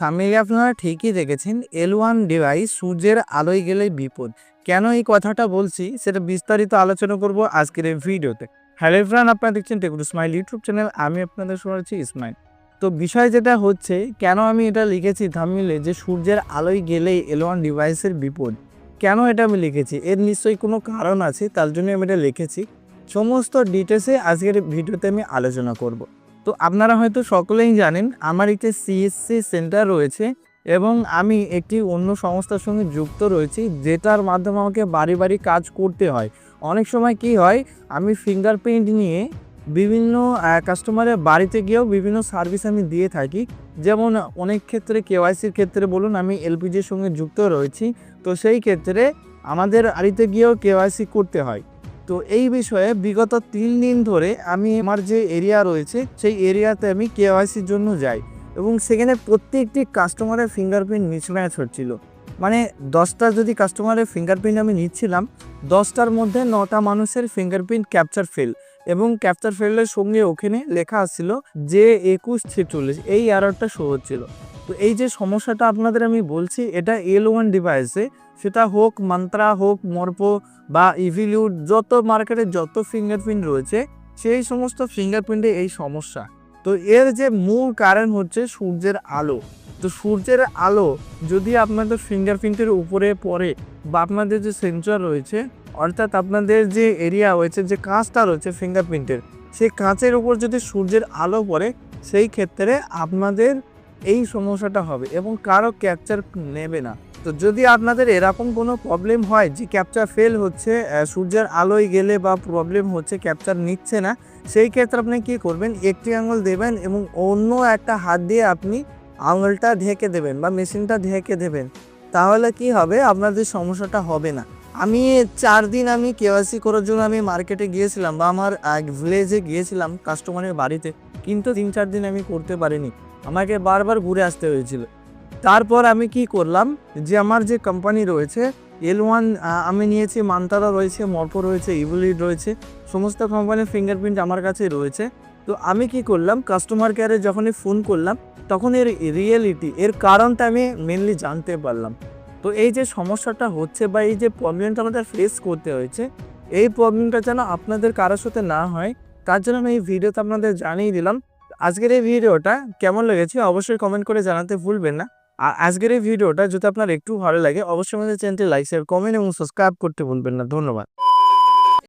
থামিলে আপনারা ঠিকই দেখেছেন এল ওয়ান ডিভাইস সূর্যের আলোয় গেলে বিপদ। কেন এই কথাটা বলছি? সেটা বিস্তারিত আলোচনা করব আজকের এই ভিডিওতে। হ্যালো ফ্রেন্ড আপনারা দেখছেন টেকুর স্মাইল ইউটিউব চ্যানেল। আমি আপনাদের শোনাচ্ছি ইসমাইল। তো বিষয় যেটা হচ্ছে, কেন আমি এটা লিখেছি থামিলে যে সূর্যের আলোয় গেলেই এল ওয়ান ডিভাইসের বিপদ? কেন এটা আমি লিখেছি? এর নিশ্চয়ই কোনো কারণ আছে, তার জন্য আমি এটা লিখেছি। সমস্ত ডিটেলসে আজকের ভিডিওতে আমি আলোচনা করব। তো আপনারা হয়তো সকলেই জানেন, আমার একটি সিএসসি সেন্টার রয়েছে এবং আমি একটি অন্য সংস্থার সঙ্গে যুক্ত রয়েছি, যেটার মাধ্যমে আমাকে বাড়ি বাড়ি কাজ করতে হয়। অনেক সময় কি হয়, আমি ফিঙ্গারপ্রিন্ট নিয়ে বিভিন্ন কাস্টমারের বাড়িতে গিয়েও বিভিন্ন সার্ভিস আমি দিয়ে থাকি। যেমন অনেক ক্ষেত্রে কেওয়াইসির ক্ষেত্রে বলুন, আমি এলপিজির সঙ্গে যুক্ত রয়েছি। তো সেই ক্ষেত্রে আমাদের বাড়িতে গিয়েও কেওয়াইসি করতে হয়। তো এই বিষয়ে বিগত তিন দিন ধরে আমি আমার যে এরিয়া রয়েছে, সেই এরিয়াতে আমি কেওয়াইসির জন্য যাই এবং সেখানে প্রত্যেকটি কাস্টমারের ফিঙ্গারপ্রিন্ট মিসম্যাচ হচ্ছিল। মানে দশটা যদি কাস্টমারের ফিঙ্গারপ্রিন্ট আমি নিচ্ছিলাম, দশটার মধ্যে নটা মানুষের ফিঙ্গারপ্রিন্ট ক্যাপচার ফেল এবং ক্যাপচার ফেলের সঙ্গে ওখানে লেখা আসছিল যে একুশ ছেচল্লিশ, এই এররটা শো হচ্ছিল। তো এই যে সমস্যাটা আপনাদের আমি বলছি, এটা এল ওয়ান ডিভাইসে সেটা হোক মান্ত্রা হোক মর্পো বা ইভিলিউড যত মার্কেটে যত ফিঙ্গারপ্রিন্ট রয়েছে, সেই সমস্ত ফিঙ্গারপ্রিন্টে এই সমস্যা। তো এর যে মূল কারণ হচ্ছে সূর্যের আলো। তো সূর্যের আলো যদি আপনাদের ফিঙ্গারপ্রিন্টের উপরে পড়ে বা আপনাদের যে সেন্সর রয়েছে, অর্থাৎ আপনাদের যে এরিয়া রয়েছে, যে কাঁচটা রয়েছে ফিঙ্গারপ্রিন্টের সেই কাঁচের উপর যদি সূর্যের আলো পড়ে, সেই ক্ষেত্রে আপনাদের এই সমস্যাটা হবে এবং কারও ক্যাপচার নেবে না। তো যদি আপনাদের এরকম কোনো প্রবলেম হয় যে ক্যাপচার ফেল হচ্ছে সূর্যের আলোয় গেলে বা প্রবলেম হচ্ছে ক্যাপচার নিচ্ছে না, সেই ক্ষেত্রে আপনি কি করবেন? একটি আঙুল দেবেন এবং অন্য একটা হাত দিয়ে আপনি আঙুলটা ঢেকে দেবেন বা মেশিনটা ঢেকে দেবেন। তাহলে কি হবে? আপনাদের সমস্যাটা হবে না। আমি চার দিন আমি কেওয়াইসি করার জন্য আমি মার্কেটে গিয়েছিলাম বা আমার এক ভিলেজে গিয়েছিলাম কাস্টমারের বাড়িতে। কিন্তু তিন চার দিন আমি করতে পারিনি। আমাকে বারবার ঘুরে আসতে হয়েছিল। তারপর আমি কি করলাম যে আমার যে কোম্পানি রয়েছে এল ওয়ান আমি নিয়েছি মান্তারা রয়েছে মর্পো রয়েছে ইভুলিড রয়েছে, সমস্ত কোম্পানির ফিঙ্গারপ্রিন্ট আমার কাছে রয়েছে। তো আমি কি করলাম কাস্টমার কেয়ারে যখনই ফোন করলাম, তখন এর রিয়েলিটি এর কারণটা আমি মেনলি জানতে পারলাম। তো এই যে সমস্যাটা হচ্ছে বা এই যে প্রবলেমটা আমাদের ফেস করতে হয়েছে, এই প্রবলেমটা যেন আপনাদের কারোর সাথে না হয়, তার জন্য আমি এই ভিডিওতে আপনাদের জানিয়ে দিলাম। আজকের এই ভিডিওটা কেমন লেগেছে অবশ্যই কমেন্ট করে জানাতে ভুলবেন না। আর আজকের এই ভিডিওটা যদি আপনার একটু ভালো লাগে, অবশ্যই আমাদের চ্যানেলটি লাইক শেয়ার কমেন্ট এবং সাবস্ক্রাইব করতে ভুলবেন না। ধন্যবাদ।